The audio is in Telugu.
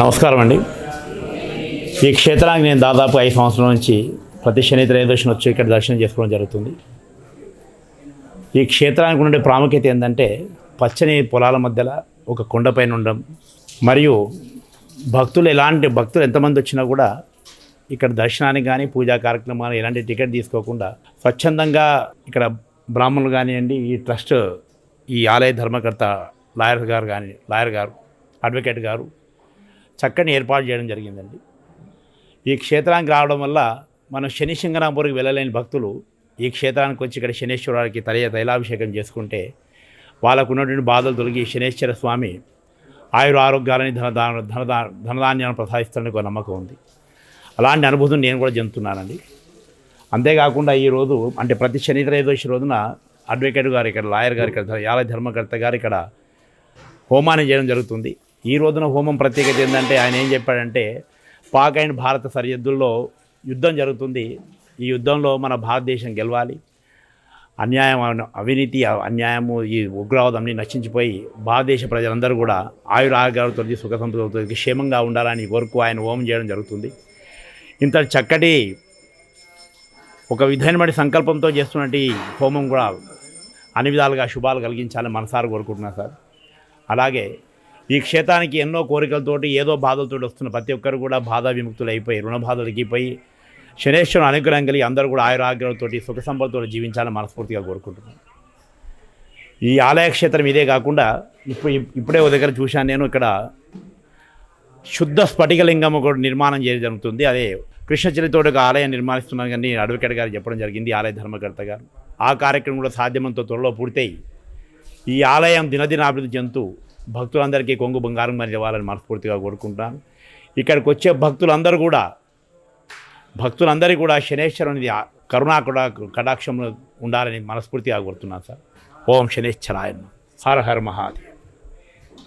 నమస్కారం అండి ఈ క్షేత్రానికి నేను దాదాపు ఐదు సంవత్సరాల నుంచి ప్రతి శని త్రయోదశి వచ్చి ఇక్కడ దర్శనం చేసుకోవడం జరుగుతుంది. ఈ క్షేత్రానికి ఉండే ప్రాముఖ్యత ఏంటంటే పచ్చని పొలాల మధ్యలో ఒక కొండపైన ఉండడం మరియు భక్తులు ఎలాంటి భక్తులు ఎంతమంది వచ్చినా కూడా ఇక్కడ దర్శనానికి కానీ పూజా కార్యక్రమాలు ఎలాంటి టికెట్ తీసుకోకుండా స్వచ్ఛందంగా ఇక్కడ బ్రాహ్మణులు కానివ్వండి ఈ ట్రస్ట్ ఈ ఆలయ ధర్మకర్త లాయర్ గారు కానీ లాయర్ గారు అడ్వకేట్ గారు చక్కని ఏర్పాటు చేయడం జరిగిందండి. ఈ క్షేత్రానికి రావడం వల్ల మనం శని సింగనాపూర్కి వెళ్ళలేని భక్తులు ఈ క్షేత్రానికి వచ్చి ఇక్కడ శనేశ్వరానికి తలయ తైలాభిషేకం చేసుకుంటే వాళ్ళకు ఉన్నటువంటి బాధలు తొలగి శనేశ్వర స్వామి ఆయుర ఆరోగ్యాలని ధనదా ధనదా ధనధాన్యాన్ని ప్రసాదిస్తానికి ఒక నమ్మకం ఉంది. అలాంటి అనుభూతిని నేను కూడా చెందుతున్నానండి. అంతేకాకుండా ఈరోజు అంటే ప్రతి శని త్రయోదశి రోజున అడ్వకేట్ గారు ఇక్కడ లాయర్ గారు ఇక్కడ ఆలయ ధర్మకర్త గారు ఇక్కడ హోమాన్ని చేయడం జరుగుతుంది. ఈ రోజున హోమం ప్రత్యేకత ఏంటంటే ఆయన ఏం చెప్పాడంటే పాక్ అండ్ భారత సరిహద్దుల్లో యుద్ధం జరుగుతుంది. ఈ యుద్ధంలో మన భారతదేశం గెలవాలి. అన్యాయం అవినీతి అన్యాయము ఈ ఉగ్రవాదం నశించిపోయి భారతదేశ ప్రజలందరూ కూడా ఆయుర ఆరోగ్యాలతో సుఖ సంపదలతో క్షేమంగా ఉండాలని వరకు ఆయన హోమం చేయడం జరుగుతుంది. ఇంత చక్కటి ఒక విధమైనటువంటి సంకల్పంతో చేస్తున్నట్టు హోమం కూడా అన్ని విధాలుగా శుభాలు కలిగించాలని మనసారా కోరుకుంటున్నాను సార్. అలాగే ఈ క్షేత్రానికి ఎన్నో కోరికలతోటి ఏదో బాధలతో వస్తున్న ప్రతి ఒక్కరు కూడా బాధ విముక్తులు అయిపోయి రుణ బాధలకి పోయి శనేశ్వరుని అనుగ్రహం కలిగి అందరూ కూడా ఆయురాగ్రహంతోటి సుఖ సంపదతో జీవించాలని మనస్ఫూర్తిగా కోరుకుంటున్నాను. ఈ ఆలయ క్షేత్రం ఇదే కాకుండా ఇప్పుడు ఇప్పుడే ఒక దగ్గర చూశాను నేను ఇక్కడ శుద్ధ స్ఫటికలింగం ఒకటి నిర్మాణం చేయడం జరుగుతుంది. అదే కృష్ణచరితో ఒక ఆలయం నిర్మాణిస్తున్నాను కానీ అడ్వకేట్ గారు చెప్పడం జరిగింది ఆలయ ధర్మకర్త గారు. ఆ కార్యక్రమం కూడా సాధ్యమంత త్వరలో పూర్తయి. ఈ ఆలయం దినదినాభివృద్ధి చెందుతూ భక్తులందరికీ కొంగు బంగారం మరి ఇవ్వాలని మనస్ఫూర్తిగా కోరుకుంటాను. ఇక్కడికి వచ్చే భక్తులందరూ కూడా భక్తులందరికీ కూడా శనేశ్వరునిది కరుణా కడా కటాక్షంలో ఉండాలని మనస్ఫూర్తిగా కోరుతున్నాను సార్. ఓం శనేశ్వరాయ హర హర మహాదేవ్.